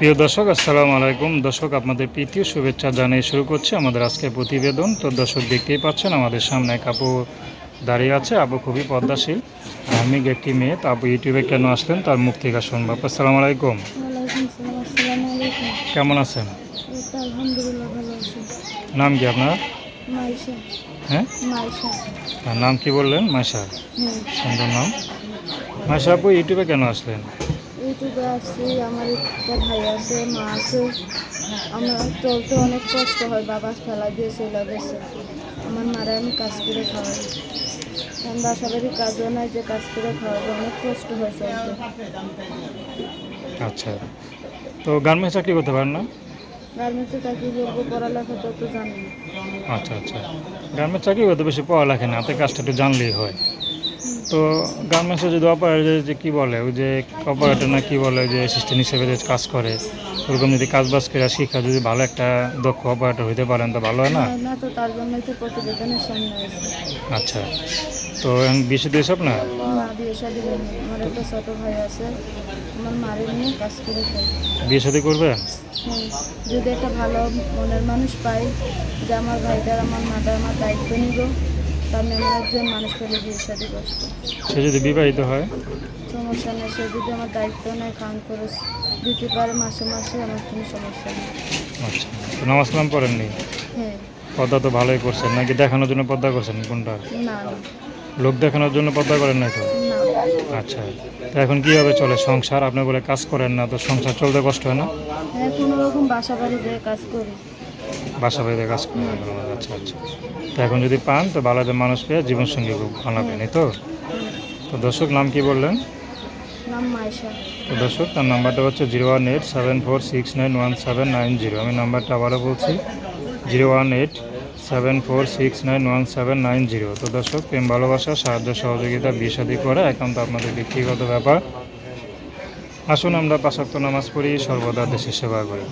প্রিয় দর্শক আসসালামু আলাইকুম। দর্শক আপনাদের প্রীতীয় শুভেচ্ছা জানিয়ে শুরু করছে আমাদের আজকের প্রতিবেদন। তো দর্শক দেখতেই পাচ্ছেন আমাদের সামনে এক আপু দাঁড়িয়ে আছে। আপু খুবই পদ্মাশীল ধার্মিক একটি মেয়ে। তো আপু ইউটিউবে কেন আসলেন তার মুখ থেকে শুনব। আপু আসসালামু আলাইকুম। কেমন আছেন? নাম কি আপনার? হ্যাঁ? তার নাম কি বললেন? মাইশা। হ্যাঁ। সুন্দর নাম। মাইশা আপু ইউটিউবে কেন আসলেন? ইউটিউবে আসছি আমার একটা ভাই আছে মা আছে। আমার চলতে অনেক কষ্ট হয় বাবা ফেলা দিয়ে চলে গেছে। আমার মারা আমি কাজ করে খাওয়াই। কারণ বাসা বাড়ির কাজও নাই যে কাজ করে খাওয়াবো অনেক কষ্ট হয় চলতে। আচ্ছা। তো গার্মেন্টস চাকরি করতে পারেন না? গার্মেন্টসে চাকরি করব পড়ালেখা তো তো জানি আচ্ছা আচ্ছা। গার্মেন্টস চাকরি করতে বেশি পড়ালেখা না হাতে কাজটা একটু জানলেই হয়। তো গার্মেন্টসে যদি অপারেটর যে কী বলে ওই যে অপারেটর না কী বলে যে অ্যাসিস্ট্যান্ট হিসেবে যে কাজ করে ওরকম যদি কাজ বাজ করে শিক্ষা যদি ভালো একটা দক্ষ অপারেটর হইতে পারেন তো ভালো হয় না? না তো তার জন্যই তো প্রতিবেদনের সামনে আচ্ছা তো বেশি দিয়ে সব না না বিয়ে করবে? যদি একটা ভালো মনের মানুষ পাই যে আমার ভাইটার আমার মাটার আমার দায়িত্ব নিব। এমন একজন মানুষ পেলে শাদি বসবো সে যদি বিবাহিত হয়? সমস্যা নেই সে যদি আমার দায়িত্ব নেয় খান খরচ দিতে পারে মাসে মাসে আমার কোনো সমস্যা নেই। আচ্ছা তো নামাজ কালাম পড়েননি? হ্যাঁ। পদ্মা তো ভালোই করছেন নাকি দেখানোর জন্য পদ্মা করছেন কোনটা? না লোক দেখানোর জন্য পদ্মা করেন না তো? আচ্ছা তো এখন কীভাবে চলে সংসার? আপনি বলে কাজ করেন না তো সংসার চলতে কষ্ট হয় না? হ্যাঁ কোনো রকম বাসা বাড়ি কাজ করি। বাসা বাড়িতে কাজ করেন আচ্ছা আচ্ছা তো এখন যদি পান তো ভালোদের মানুষ পেয়ে জীবনসঙ্গী খুব বানাবেন এই তো? তো দর্শক নাম কি বললেন? তো দর্শক তার নাম্বারটা হচ্ছে zero one eight seven four six nine one seven nine zero. আমি নাম্বারটা আবারও বলছি zero one eight seven four six nine one seven nine zero. তো দর্শক প্রেম ভালোবাসা সাহায্য সহযোগিতা বিষাদি করে একান্ত আপনাদের ব্যক্তিগত ব্যাপার। আসুন আমরা পাশাক্ত নামাজ পড়ি সর্বদা দেশের সেবা করি।